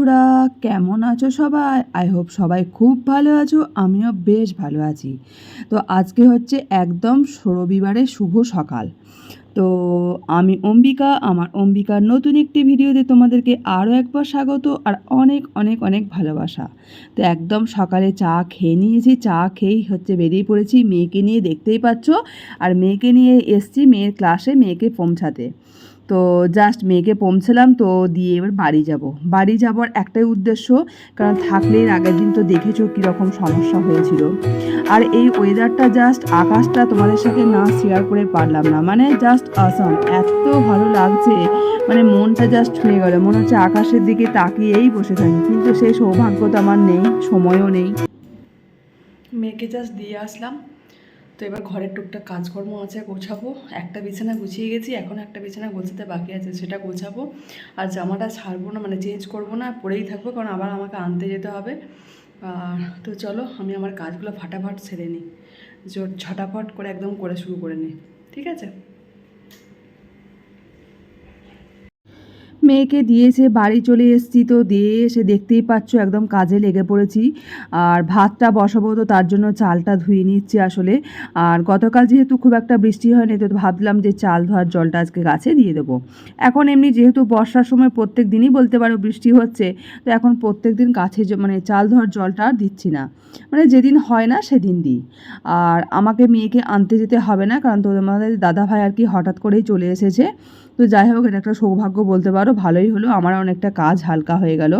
বন্ধুরা, কেমন আছো সবাই? আই হোপ সবাই খুব ভালো আছো, আমিও বেশ ভালো আছি। তো আজকে হচ্ছে একদম রবিবারের শুভ সকাল। তো আমি অম্বিকা, আমার অম্বিকার নতুন একটি ভিডিওতে তোমাদেরকে আরও একবার স্বাগত আর অনেক অনেক অনেক ভালোবাসা। তো একদম সকালে চা খেয়ে নিয়েছি, চা খেয়েই হচ্ছে বেরিয়ে পড়েছি, মেয়েকে নিয়ে দেখতেই পাচ্ছ। আর মেয়েকে নিয়ে এসছি, মেয়ের ক্লাসে মেয়েকে পৌঁছাতে। তো জাস্ট মেয়েকে পৌঁছলাম তো দিয়ে এবার বাড়ি যাব। বাড়ি যাবার একটাই উদ্দেশ্য, কারণ থাকলেই আগের দিন তো দেখেছ কীরকম সমস্যা হয়েছিল। আর এই ওয়েদারটা জাস্ট আকাশটা তোমাদের সাথে না শেয়ার করে পারলাম না। মানে জাস্ট আসাম এত ভালো লাগছে। মানে মনটা জাস্ট ছুঁয়ে গেল। মনে হচ্ছে আকাশের দিকে তাকিয়েই বসে থাকি। কিন্তু সেই সৌভাগ্য তো আমার নেই, সময়ও নেই। মেয়েকে জাস্ট দিয়ে আসলাম। তো এবার ঘরের টুকটাক কাজকর্ম আছে, গোছাবো। একটা বিছানা গুছিয়ে গেছি, এখন একটা বিছানা গোছাতে বাকি আছে, সেটা গোছাবো। আর জামাটা ছাড়বো না মানে চেঞ্জ করব না, পরেই থাকব, কারণ আবার আমাকে আনতে যেতে হবে। তো চলো, আমি আমার কাজগুলো ফাটাফাট সেরে নিই। ঝটাফট করে একদম করে শুরু করে নিই, ঠিক আছে? মেয়েকে দিয়ে দিয়েছে বাড়ি চলে এসেছি তো দিয়ে এসে দেখতেই পাচ্ছ একদম কাজে লেগে পড়েছি। আর ভাতটা বসাবো তো তার জন্য চালটা ধুয়ে নিচ্ছি আসলে। আর গতকাল যেহেতু খুব একটা বৃষ্টি হয়নি তো ভাবলাম যে চাল ধোয়ার জলটা আজকে গাছে দিয়ে দেবো। এখন এমনি যেহেতু বর্ষার সময় প্রত্যেক দিনই বলতে পারো বৃষ্টি হচ্ছে, তো এখন প্রত্যেক দিন গাছে মানে চাল ধোয়ার জলটা আর দিচ্ছি না। মানে যেদিন হয় না সেদিন দিই। আর আমাকে মেয়েকে আনতে যেতে হবে না, কারণ তোমাদের দাদা ভাই আর কি হঠাৎ করেই চলে এসেছে। তো যাই হোক, এটা একটা সৌভাগ্য বলতে পারো, ভালোই হলো, আমার অনেকটা কাজ হালকা হয়ে গেল।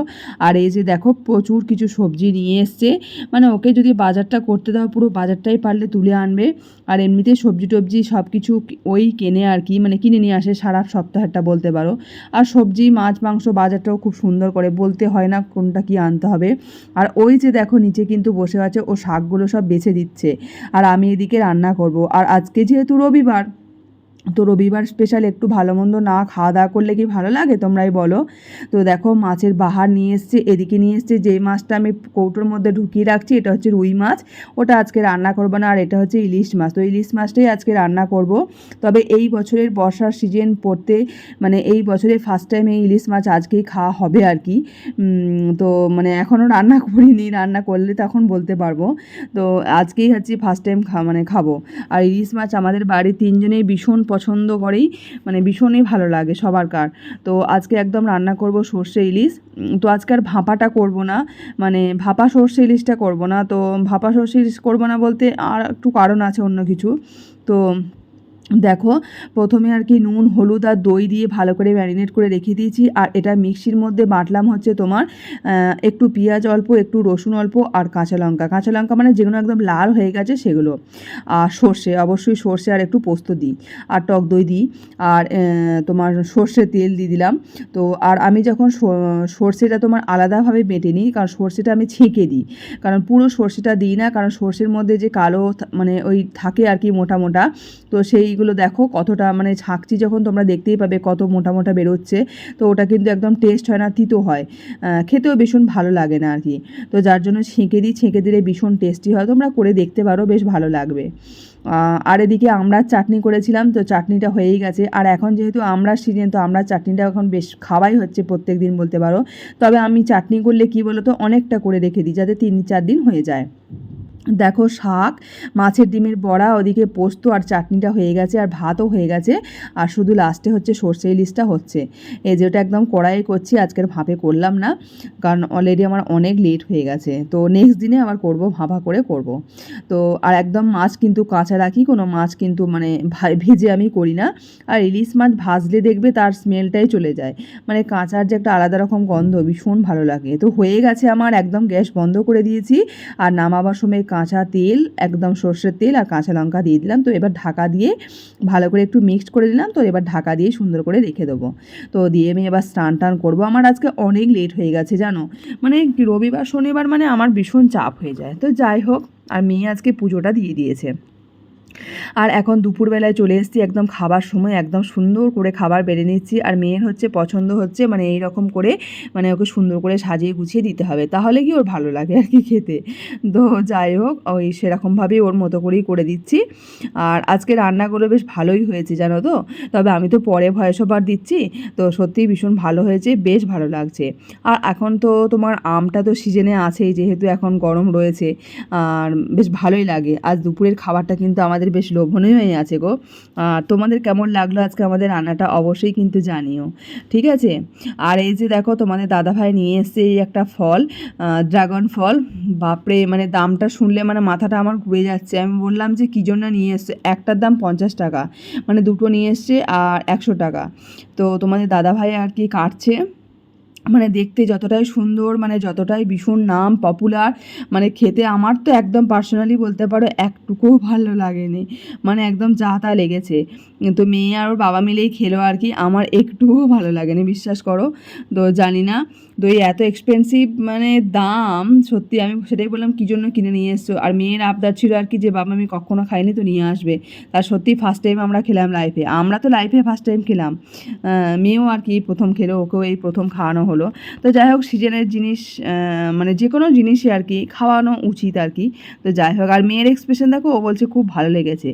আর এই যে দেখো, প্রচুর কিছু সবজি নিয়ে এসছে মানে ওকে যদি বাজারটা করতে দাও, পুরো বাজারটাই পারলে তুলে আনবে। আর এমনিতে সবজি টবজি সব কিছু ওই কেনে আর কি মানে কিনে নিয়ে আসে সারা সপ্তাহটা বলতে পারো। আর সবজি, মাছ, মাংস বাজারটাও খুব সুন্দর করে, বলতে হয় না কোনটা কি আনতে হবে। আর ওই যে দেখো, নিচে কিন্তু বসে আছে, ও শাকগুলো সব বেছে দিচ্ছে। আর আমি এদিকে রান্না করব। আর আজকে যেহেতু রবিবার তো রবিবার স্পেশাল একটু ভালো মন্দ না খাওয়া দাওয়া করলে কি ভালো লাগে তোমরাই বলো? তো দেখো মাছের বাহার নিয়ে এসছে, এদিকে নিয়ে এসছে, যেই মাছটা আমি কৌটোর মধ্যে ঢুকিয়ে রাখছি এটা হচ্ছে রুই মাছ, ওটা আজকে রান্না করব না আর এটা হচ্ছে ইলিশ মাছ, তো ইলিশ মাছটাই আজকে রান্না করব। তবে এই বছরের বর্ষার সিজন পড়তে মানে এই বছরে ফার্স্ট টাইম এই ইলিশ মাছ আজকেই খাওয়া হবে আর কি। তো মানে এখনও রান্না করিনি, রান্না করলে তখন বলতে পারব। তো আজকেই হচ্ছে ফার্স্ট টাইম খা মানে খাব। আর ইলিশ মাছ আমাদের বাড়ির তিনজনেই ভীষণ পছন্দ করেই মানে ভীষণই ভালো লাগে সবার কার তো আজকে একদম রান্না করব সর্ষে ইলিশ। তো আজকে আর ভাপাটা করব না মানে ভাপা সর্ষে ইলিশটা করব না। তো ভাপা সর্ষে ইলিশ করব না বলতে আর একটু কারণ আছে অন্য কিছু। তো দেখো, প্রথমে আর কি নুন, হলুদ আর দই দিয়ে ভালো করে ম্যারিনেট করে রেখে দিয়েছি। আর এটা মিক্সির মধ্যে বাটলাম হচ্ছে তোমার একটু পেঁয়াজ অল্প, একটু রসুন অল্প আর কাঁচা লঙ্কা। কাঁচা লঙ্কা মানে যেগুলো একদম লাল হয়ে গেছে সেগুলো। আর সর্ষে, অবশ্যই সর্ষে আর একটু পোস্ত দিই আর টক দই দিই। আর তোমার সর্ষে তেল দিয়ে দিলাম। তো আর আমি যখন সর্ষেটা তোমার আলাদাভাবে বেটে নিই, কারণ সর্ষেটা আমি ছেঁকে দিই। কারণ পুরো সর্ষেটা দিই না, কারণ সর্ষের মধ্যে যে কালো মানে ওই থাকে আর কি মোটা মোটা, তো সেইগুলো দেখো কতটা মানে ছাঁকছি যখন তোমরা দেখতেই পাবে কত মোটা মোটা বেরোচ্ছে, তো ওটা কিন্তু একদম টেস্ট হয় না, তিতো হয়। খেতেও ভীষণ ভালো লাগে না আর কি। তো যার জন্য ছেঁকে দিই, ছেঁকে দিলে ভীষণ টেস্টি হয়। তোমরা করে দেখতে পারো, বেশ ভালো লাগবে। আর এদিকে আমরা চাটনি করেছিলাম, তো চাটনিটা হয়েই গেছে। আর এখন যেহেতু আমরা সিজন তো আমরা চাটনিটা এখন বেশ খাওয়াই হচ্ছে প্রত্যেক দিন বলতে পারো। তবে আমি চাটনি করলে কি বলো তো অনেকটা করে রেখে দিই, যাতে তিন চার দিন হয়ে যায়। দেখো শাক, মাছের ডিমের বড়া, ওদিকে পোস্ত আর চাটনিটা হয়ে গেছে আর ভাতও হয়ে গেছে। আর শুধু লাস্টে হচ্ছে সর্ষে ইলিশটা হচ্ছে। এই যে ওটা একদম কড়াই করছি, আজকের ভাপে করলাম না। কারণ অলরেডি আমার অনেক লেট হয়ে গেছে। তো নেক্সট দিনে আবার করব, ভাপা করে করব। তো আর একদম মাছ কিন্তু কাঁচা রাখি, কোনো মাছ কিন্তু মানে ভেজে আমি করি না। আর ইলিশ মাছ ভাজলে দেখবে তার স্মেলটাই চলে যায়। মানে কাঁচার যে একটা আলাদা রকম গন্ধ, ভীষণ ভালো লাগে। তো হয়ে গেছে আমার একদম গ্যাস বন্ধ করে দিয়েছি। আর নামাবার সময় কাঁচা তেল, একদম সর্ষের তেল আর কাঁচা লঙ্কা দিয়ে দিলাম। তো এবার ঢাকা দিয়ে ভালো করে একটু মিক্সড করে দিলাম তো এবার ঢাকা দিয়ে সুন্দর করে রেখে দেবো। তো দিয়ে আমি এবার স্নান টান করব। আমার আজকে অনেক লেট হয়ে গেছে, জানো? মানে রবিবার, শনিবার মানে আমার ভীষণ চাপ হয়ে যায়। তো যাই হোক, আর মেয়ে আজকে পুজোটা দিয়ে দিয়েছে। আর এখন দুপুরবেলায় চলে এসেছি একদম খাবার সময়, একদম সুন্দর করে খাবার বেড়ে নিচ্ছি। আর মেয়ের হচ্ছে পছন্দ হচ্ছে মানে এই রকম করে মানে ওকে সুন্দর করে সাজিয়ে গুছিয়ে দিতে হবে। তাহলে কি ওর ভালো লাগে আর কি খেতে? তো যাই হোক, ওই সেরকমভাবেই ওর মতো করেই করে দিচ্ছি। আর আজকে রান্নাগুলো বেশ ভালোই হয়েছে, জানো তো? তবে আমি তো পরে ভয়েস ওভার দিচ্ছি। তো সত্যিই ভীষণ ভালো হয়েছে, বেশ ভালো লাগছে। আর এখন তো তোমার আমটা তো সিজনে আছেই, যেহেতু এখন গরম রয়েছে। আর বেশ ভালোই লাগে। আজ দুপুরের খাবারটা কিন্তু আমাদের বেশ লোভনীয় হয়ে আছে গো। আর তোমাদের কেমন লাগল আজকে আমাদের রান্নাটা অবশ্যই কিন্তু জানিও, ঠিক আছে? আর এই যে দেখো তোমাদের দাদাভাই নিয়ে এসছে এই একটা ফল ড্রাগন ফল। বাপরে মানে দামটা শুনলে মানে মাথাটা আমার ঘুরে যাচ্ছে। আমি বললাম যে, কী জন্য নিয়ে এসছে? একটার দাম পঞ্চাশ টাকা মানে দুটো নিয়ে এসছে আর একশো টাকা। তো তোমাদের দাদাভাই আর কি কাটছে। মানে দেখতে যতটাই সুন্দর মানে যতটাই ভীষণ নাম পপুলার মানে খেতে আমার তো একদম পার্সোনালি বলতে পারো একটুকুও ভালো লাগেনি। মানে একদম যা তা লেগেছে। তো মেয়ে আর ওর বাবা মিলেই খেলো আর কি, আমার একটুও ভালো লাগেনি, বিশ্বাস করো। তো জানি না, তো এই এত এক্সপেন্সিভ মানে দাম, সত্যি আমি সেটাই বললাম, কী জন্য কিনে নিয়ে এসছো? আর মেয়ের আবদার ছিল আর কি যে, বাবা, আমি কখনো খাইনি তো নিয়ে আসবে। তার সত্যি ফার্স্ট টাইম আমরা খেলাম লাইফে আমরা তো লাইফে ফার্স্ট টাইম খেলাম। মেয়েও আর কি প্রথম খেলো, ওকেও এই প্রথম খাওয়ানো হলো। তো যাই হোক সিজনের জিনিস মানে যে কোনো জিনিসই আর কি খাওয়ানো উচিত আর কি। তো যাই হোক আর মেয়ের এক্সপ্রেশন দেখো, ও বলছে খুব ভালো লেগেছে।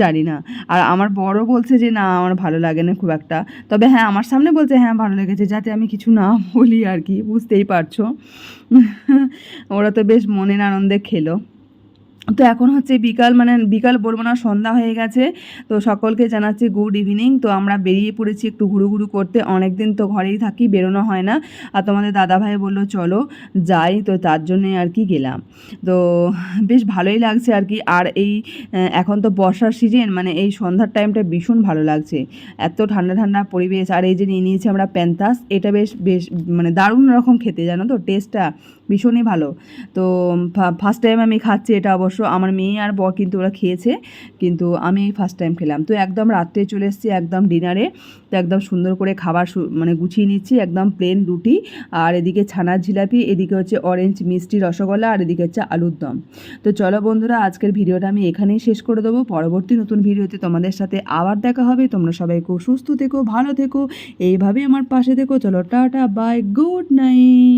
জানি না। আর আমার বড় বলছে যে, না, আমার ভালো লাগে না খুব একটা। তবে হ্যাঁ আমার সামনে বলছে হ্যাঁ ভালো লেগেছে, যাতে আমি কিছু না বলি আর কি, বুঝতেই পারছ? ওরা তো বেশ মনের আনন্দে খেলো। তো এখন হচ্ছে বিকাল মানে বিকাল বলব না, সন্ধ্যা হয়ে গেছে। তো সকলকে জানাচ্ছি গুড ইভিনিং তো আমরা বেরিয়ে পড়েছি একটু ঘুরু ঘুরু করতে। অনেক দিন তো ঘরেই থাকি, বেরোনো হয় না। আর তোমাদের দাদাভাই বলল, চলো যাই। তো তার জন্যই আর কি গেলাম। তো বেশ ভালোই লাগছে আর কি। আর এই এখন তো বর্ষার সিজন মানে এই সন্ধ্যার টাইমটা ভীষণ ভালো লাগছে। এত ঠান্ডা ঠান্ডা পরিবেশ। আর এই যে নিয়ে নিয়েছি আমরা প্যান্তাস, এটা বেশ বেশ মানে দারুণ রকম খেতে, জানো তো? টেস্টটা ভীষণই ভালো। তো ফার্স্ট টাইম আমি খাচ্ছি এটা অবশ্য। আমার মেয়ে আর বর কিন্তু ওরা খেয়েছে, কিন্তু আমি ফার্স্ট টাইম খেলাম। তো একদম রাত্রে চলে এসেছি, একদম ডিনারে তো একদম সুন্দর করে খাবার মানে গুছিয়ে নিচ্ছি, একদম প্লেন রুটি। আর এদিকে ছানার জিলাপি, এদিকে হচ্ছে অরেঞ্জ মিষ্টি রসগোল্লা, আর এদিকে হচ্ছে আলুর দম। তো চলো বন্ধুরা, আজকের ভিডিওটা আমি এখানেই শেষ করে দেবো। পরবর্তী নতুন ভিডিওতে তোমাদের সাথে আবার দেখা হবে। তোমরা সবাই খুব সুস্থ থেকো, ভালো থেকো। এইভাবে আমার পাশে থেকো। চলো টাটা বাই গুড নাইট